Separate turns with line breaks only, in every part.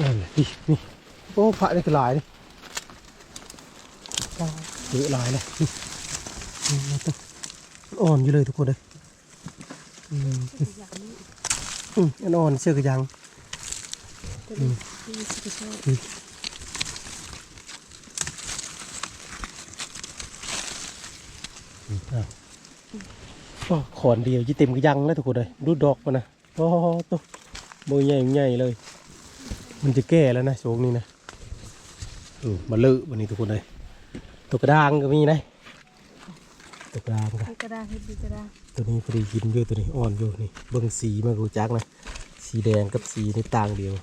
นั่นแหละนี่นี่โอ้พระนี่ก็หลายนี่ปลาเยอะหลายเลยนี่นี่ตัวอ่อนอยู่เลยทุกคนเลยอืม
อื
มอ่อนเสื้อกระยัง
อบ
อ้าวอ้อขอนเดียวยี่เต็มกระยังแล้วทุกคนเลยดูดอกมันนะโอ้โหตัวโบใหญ่ใหญ่เลย มันจะแก่แล้วนะโชงนี้นะอืมมาเลอะวันนี้ทุกคนเลยตัวกระด้างก็มีนะตัวกระด้างก็
ให้กระดาษให้ดีกระดาษ
ตัวนี้พอดีกินอยู่ตัวนี้อ่อนอยู่นี่เบิ่งสีมันรู้จักนะสีแดงกับสีนี่ต่างเดียว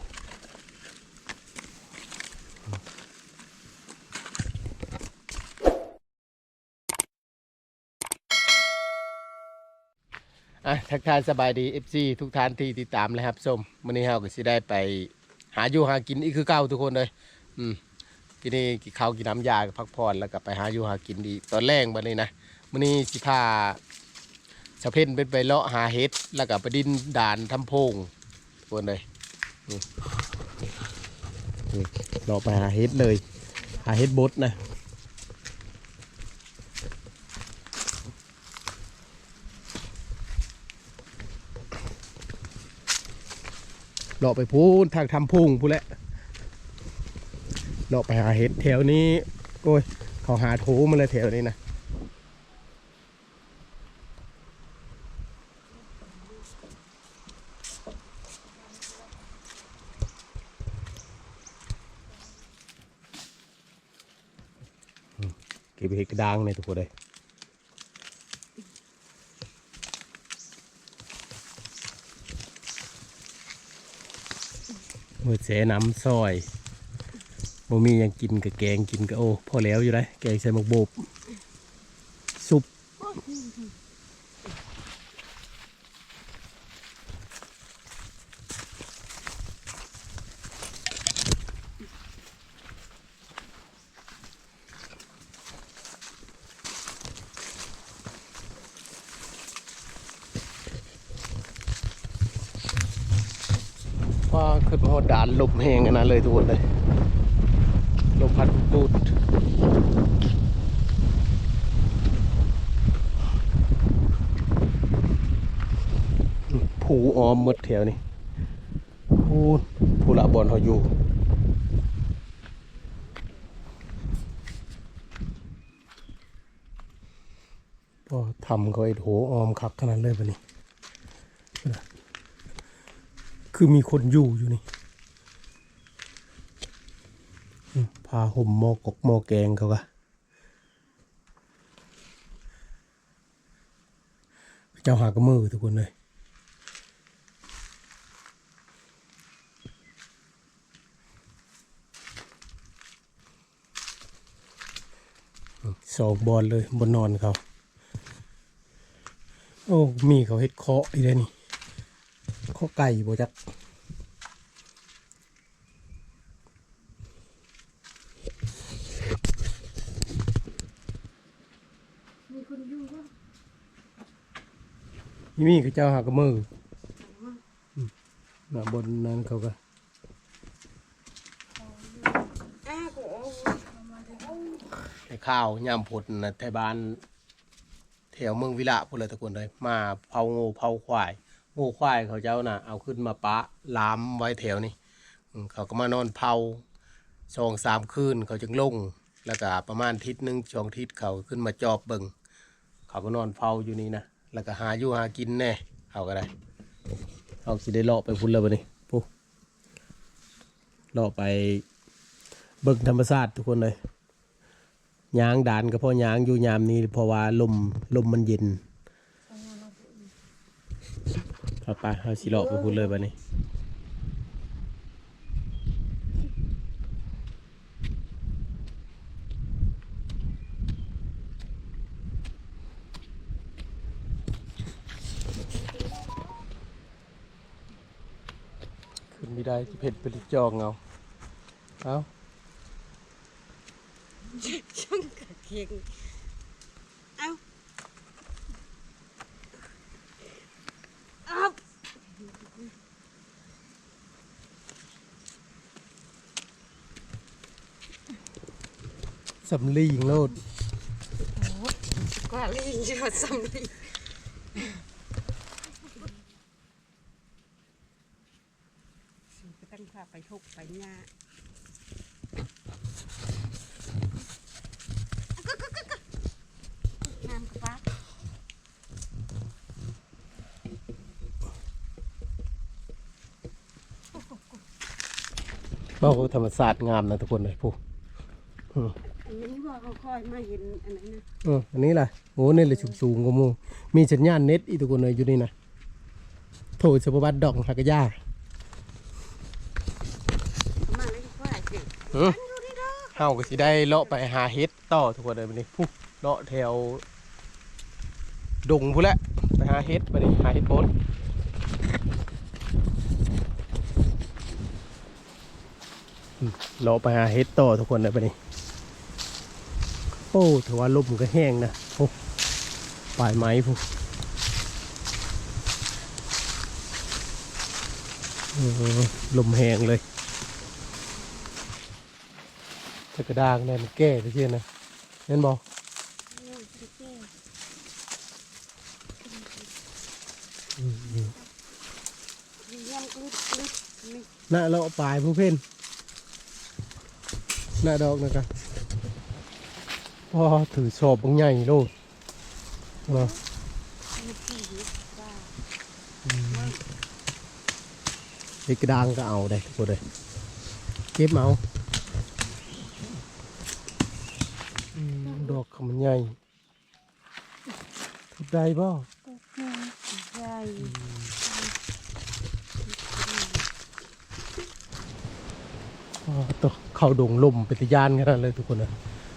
อะทักทายสบายดี FC ทุกท่านที่ติดตามเลยครับส้มวันนี้เราก็สิได้ไป หาอยู่หากินอีกคือเก่าทุกคนเลยอืมกินนี่กินข้าวกินน้ำยาพักผ่อนแล้วก็ไปหาอยู่หากินดีตอนแรกบัดนี้นะวันนี้สิพาสะเพ่นเป็นไปเลาะหาเห็ดแล้วก็ไปดินด่านทำโพงทุกคนเลยนี่เราไปหาเห็ดเลย หาเห็ดบดนะ เลาะไปพูนทางทำโพงพูนแหละเลาะไปหาเห็ดแถวนี้ โอ้ย เขาหาโถมาเลยแถวนี้นะเก็บเห็ดกระด้างในทุกคนเลย มือแสน้ำซอยบ่มียังกินกับแกงกินกับโอ้พอแล้วอยู่ได้แกงใส่หมกโบบซุปว่าขึ้นพอด่าน ลมแหงอันนั้นเลยทุกคนเลยลมพัดปูดผูออมมดแถวนี่ผูผูละบอลเขาอยู่พอทำก็ไอ้โถออมคักขนาดเลยปะนี่คือมีคนอยู่อยู่นี่อืม พาห่มหมอกกหมอแกงเขากะเจ้าหากระมือทุกคนเลยสองบอลเลยบนนอนเขา โอ้ มีเขาเฮ็ดเคาะอีกแล้วนี่ข้อไก่บ่จัก
มีคนอยู่ก็
นี่มีกเจ้าหากระมือมน่ะบนนั้นเขาก็
อ้ากูเอา
ไอ้ข้าวยามผลนะไทยบ้านแถวเมืองวิระพุ่นเลยตะกวนเลยมาเผางูเผาควายงูควายเขาเจ้าน่ะ เอาขึ้นมาปะลามไว้แถวนี้เขาก็มานอนเผาสองสามคืนเขาจึงลง แล้วก็ประมาณทิศหนึ่งสองทิศเขาขึ้นมาจอบเบิงเขาก็นอนเฝ้าอยู่นี่นะ แล้วก็หาอยู่หากินแน่เขาก็ได้เขาสิได้เลาะไปพุ่นแล้วบัดนี้ปุ๊เลาะไปเบิ่งธรรมชาติทุกคนเลยยางดานก็เพราะยางอยู่ยามนี้เพราะว่าลมลมมันเย็นเอาไปเอาสิเลาะไปพุ่นเลยบัดนี้ นไม่ได้ที่เพชรเป็นจองเอาเอา
ช่างกะเคียงเอาเอา
สำลีงโลดโอ้
กว่าลีงจะสำลี ก็ต้องพาไปทุกไปหญ้าน้ำกระปะ
เราธรรมศาสตร์งามนะทุกคนเลยผู้อืม
อันนี้ว่าเขาคอยมาเห็นอันนั้นนะ
เอออันนี้ล่ะโอ้นี่เลยสูงๆกว่าหมูมีสัญญาณเน็ตอีกทุกคนเลยอยู่นี่นะโทรสปบัตดอกหักกะย่า
มาเลยดีกว่า สิ
อืมเฮาก็สิได้เลาะไปหาเฮ็ดต่อทุกคนเลยบัดนี้ผู้เลาะแถวดงพู้นแหละไปหาเฮ็ดบัดนี้หาเฮ็ดโพนอืมเลาะไปหาเฮ็ดต่อทุกคนเลยบัดนี้โอ้ถือว่าลมก็แห้งนะโอ้ปลายไม้พวกเออลมแห้งเลย ถ้ากระด้างเนี่ยมันแก้ไปเช่นนะเห็นบอก
น่า
เราะปลายผู้เพ่นน้าดอกนะครับพอถือสอบบางใหญ่โลดเนาะ
มีผีว่า
เด็กกระด้างก็เอาได้ทุกคนเลยเก็บเอาอืมดอกเขามันใหญ่ ทุบได้บ่
ใหญ่
อ๋อตัวเข้าดงลมปฏิญาณกันนั้นเลยทุกคนนะ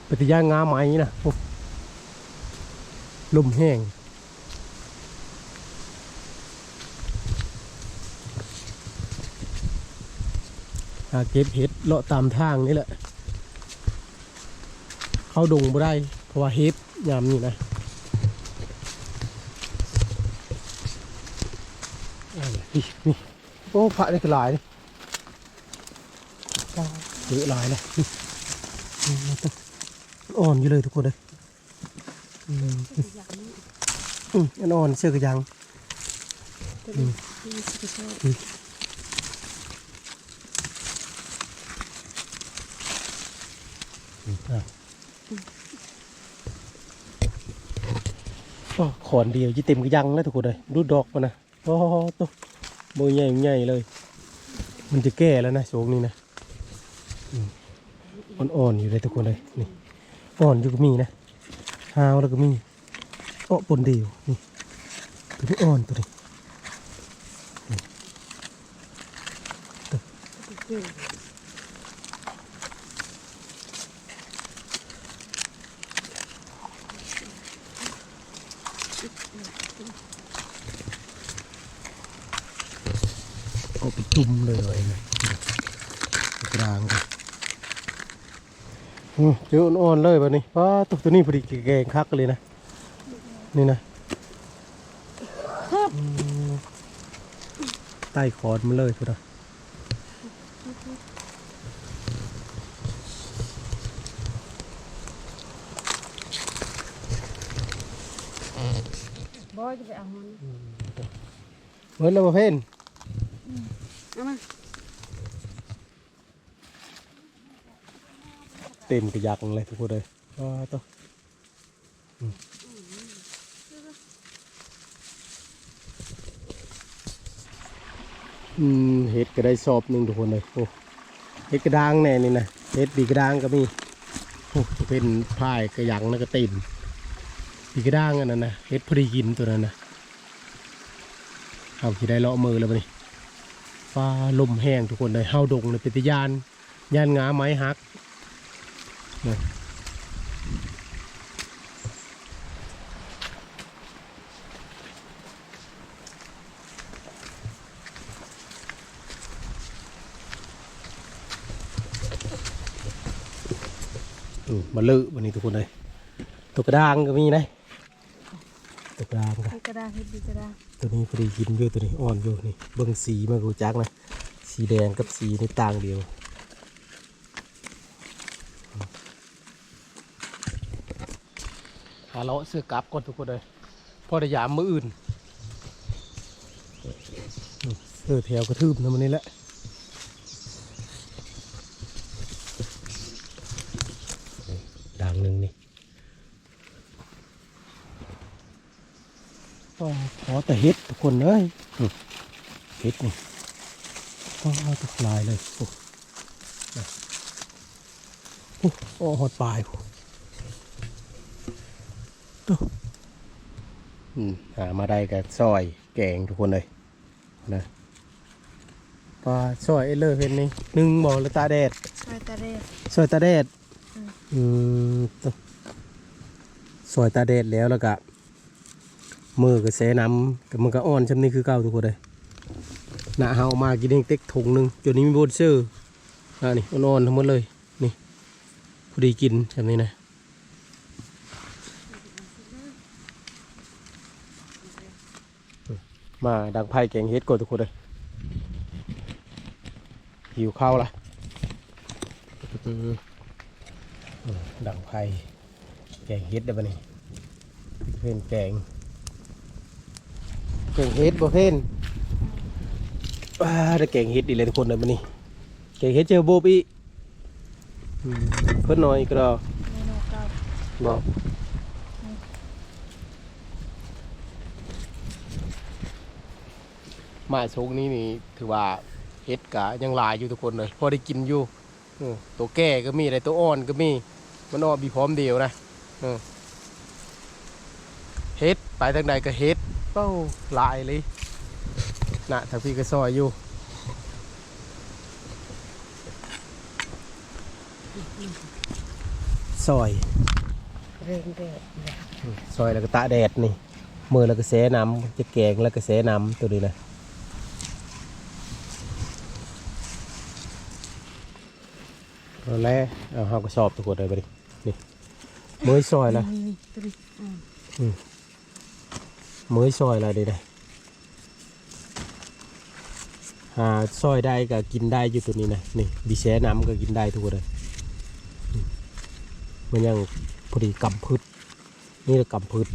ปฏิญาณงาไม้นะลมแห้งเก็บเห็ดเลาะตามทางนี่แหละ เข้าดงบ่ได้ เพราะว่าเห็ดยามนี่นะ พี่นี่โอ้พระนี่ก็หลายนี่เยอะหลายเลยอ่อนอยู่เลยทุกคนเลยอืม
อย่างนี้
อืมอ่อนเสื้อกระยัง
ตัวนี้ที่สุดยอด
อะขอนเดียวยี่เต็มกระยังแล้วทุกคนเลยดูดอกมันนะโอ้ตัว โบใหญ่ใหญ่เลย มันจะแก่แล้วนะโชงนี้นะอ่อนๆอยู่เลยทุกคนเลยนี่อ่อนอยู่ก็มีนะหาวแล้วก็มีเอ้อปนเดียวนี่ตัวนี้อ่อนตัวนี้
เก่ง
เอาไป จุ่มเลยนะกลางกันอืมเจออ่อนๆเลยแบบนี้ว้าตัวตัวนี้พอดีแกงคักเลยนะ นี่นะอืมใต้คอนมันเลยพุทธะ
บอยจะไปเอามัน
เหมือนเราประเภท
เอามา
เต็มกระยักเลยทุกคนเลยว้าตัวอืมเห็ดก็ได้สอบหนึ่งทุกคนเลยโอ้เห็ดกระด้างแน่นี่นะเห็ดปีกระด้างก็มีโอ้เป็นพายกระยังแล้วก็เต็มปีกระด้างอันนั้นนะเห็ดพอดีกินตัวนั้นนะเอาที่ได้เลาะมือแล้วปะนี่ ฟ้าลมแห้งทุกคนเลยเฮาดงเลยเป็นตะยานยานงาไม้หักอืมมาลือวันนี้ทุกคนเลยตัวกระด้างก็มีนะ ตัวกดางกั
ระดาษกระดาษ
ตัวนี้พอดีกินอยู่ตัวนี้อ่อนอยู่นี่เบิ่งสีมากูจักนะสีแดงกับสีในต่างเดียวหาเละเสื้อกลับก่อนทุกคนเลยพอได้ยามมืออื่นเสื้อแถวกระทืบนะมันนี่แหละ อแต่เฮ็ดทุกคนเลยเฮ็ดนี่ต้องเอาตะลายเลยโอ้โอ้โอ้หดปลายโอ้อืมหามาได้กับซอยแกงทุกคนเลยนะปลาซอยเอเลอร์เพนนี่หนึ่งบ่อละตาแดด
ซอยตะเรศ
ซอยตาแดด
อืม
ต้องซอยตาแดดแล้วแล้วก็ มือก็แสน้ำกับมันก็อ่อนชำนี้คือเก่าทุกคนเลยหน้าเฮามากินเองเต็กถุงหนึ่งจนนี้มีโบนเชื่ออ่านี่อ่อนๆทั้งหมดเลยนี่พอดีกินชำนี้นะมาดังไพ่แกงเฮ็ดก่อนทุกคนเลยหิวข้าวละดังไพ่แกงเฮ็ดได้ปะนี่เพื่อนแกง กงเฮ็ดบ่เพื่อนว้าได้แกงเฮ็ดดีเลยทุกคนเลยปะนี่แกงเฮ็ดเจอโบปีอืมเพิ่นหน่อยก็ได้
เมนูเก่า
บอกมาชงนี้นี่ถือว่าเฮ็ดกะยังหลายอยู่ทุกคนเลย พอได้กินอยู่เออตัวแก่ก็มีอะไรตัวอ่อนก็มี มันอ่อนมีพร้อมเดียวนะเออเฮ็ดไปทางใดก็เฮ็ดเป้าหลายเลยน่ะทางพี่ก็ซอยอยู่ซอย
เร่งเดด
ซอยแล้วก็ตะแดดนี่ มือแล้วก็แสน้ำจะแกงแล้วก็แสน้ำตัวนี้นะเอาแล้วเอาเฮาก็สอบตัวกดเลยไปดินี่มือซอยแล้ว
นี่นี่ตัวนี้อื ม
มือซอยแล้วดินะหาซอยได้ก็กินได้อยู่ตัวนี้นะนี่บีแสน้ำก็กินได้ทุกคนเลยมันยังพอดีกำพืชนี่แหละกำพืช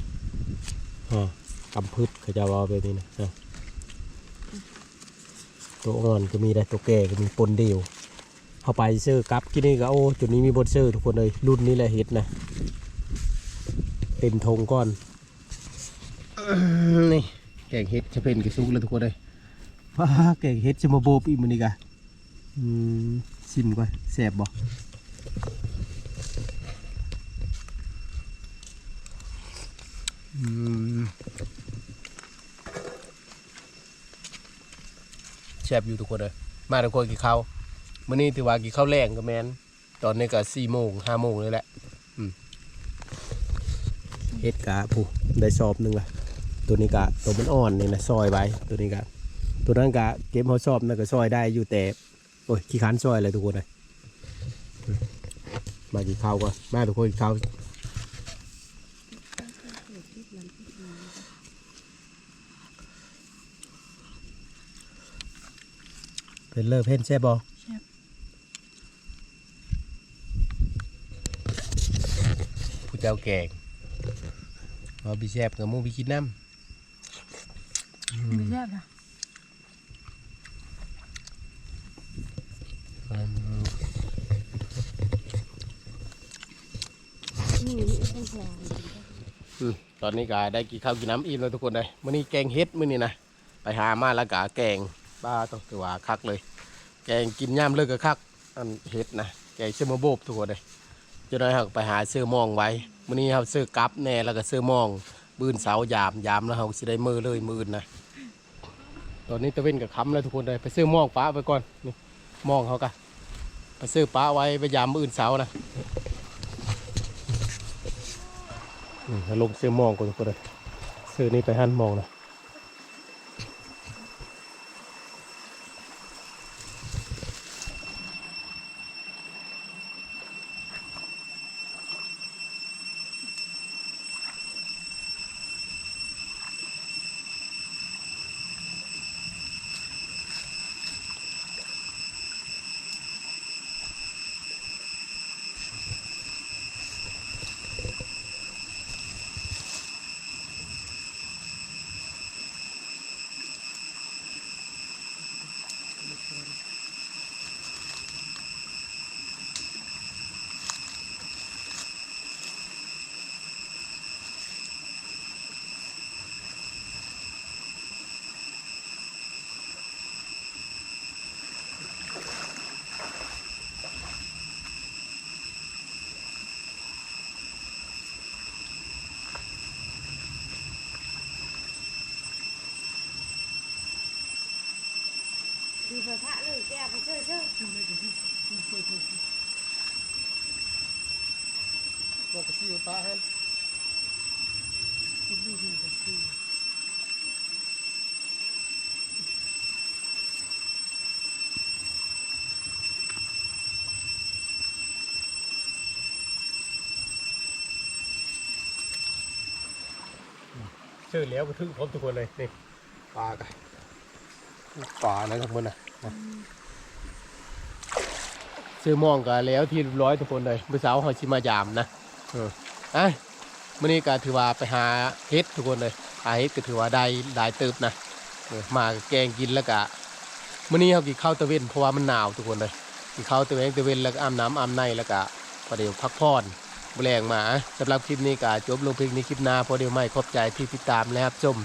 อ่ากำพืชเขาจะว่าแบบนี้นะอะตัวอ่อนก็มีได้ตัวแก่ก็มีปนเดียวเข้าไปเซื้อกับกินนี่ก็โอ้จุดนี้มีบนซื้อทุกคนเลยรุ่นนี้แหละเฮ็ดนะเต็มทงก้อน นี่แกงเฮ็ดจะเป็นกระซุกเลยทุกคนเลยว้าแกงเฮ็ดจะมาโบปีมันนี่กะอืมชิมก่อนแซ่บบ่อืมแซ่บอยู่ทุกคนเลย มาทุกคนกินข้าวมื้อนี้ถือว่ากินข้าวแรงกับแมนตอนนี้ก็สี่โมงห้าโมงเลยแหละอืมเฮ็ดกะผู้ได้สอบหนึ่งละ ตัวนี้กะตัวมันอ่อนนี่นะซอยไว้ตัวนี้กะตัวนั้นกะเก็บเขาสอบนั่นก็ซอยได้อยู่แต่โอ้ยขี้คันซอยเลยทุกคนเลยมากินข้าวก่อนมาทุกคนกินข้าวเป็นเลิกเพ่นแซ่บบ่
แซ่บ
ผู้เจ้าแกงเอาพี่แซ่บกับหมูพี่คิดน้ำ
ไม่แซ่บนะตอ
นนี้ก็ได้กินข้าวกินน้ำอิ่มแล้วทุกคนเลยมื้อนี้แกงเฮ็ดมื้อนี้นะไปหามาแล้วก็แกงบ้าต้องถือว่าคักเลย แกงกินย่ำเลิกก็คักอันเฮ็ดนะแกงเสื้อมาโบบทุกคนเลยจะได้เราไปหาเสื้อมองไว้มื้อนี้เราเสื้อกับแน่แล้วก็เสื้อมอง บืนเสายามยามแล้วเราสิได้มือเลยมือนะ ตอนนี้ตะเวนกับค้ำแล้วทุกคนเลยไปซื้อมองป้าไปก่อนนี่มองเขากะไปซื้อป้าไว้ไปยามอื่นเสานะอืมลงซื้อมองก่อนทุกคนเลยซื้อนี้ไปหันมองนะ
กระทะเลยแกไปเชื่อเชื่อ
ตัวกระซิวป้าฮะ
กินดีดีกว่าสิ
ชื่อแล้วก็ถึงพร้อมทุกคนเลยนี่ปลากัน ปลานะครับมันนะนะซื้อหมองกันแล้วที่เรียบร้อยทุกคนเลยเมื่อเช้าเขาชิมายามนะเออไอ้มื่อนี้ก็ถือว่าไปหาเฮ็ดทุกคนเลยหาเฮ็ดก็ถือว่าได้หลายเติบนะเออมาแกงกินแล้วก็มื่อนี้เขากินข้าวตะเวนเพราะว่ามันหนาวทุกคนเลยกินข้าวตะเวนตะเวนแล้วก็อาบน้ำอาบในแล้วก็พอเดี๋ยวพักผ่อนแรงมาสำหรับคลิปนี้ก็จบลงเพียงในคลิปหน้าพอเดียวไม่ขอบใจที่ติดตามและรับชม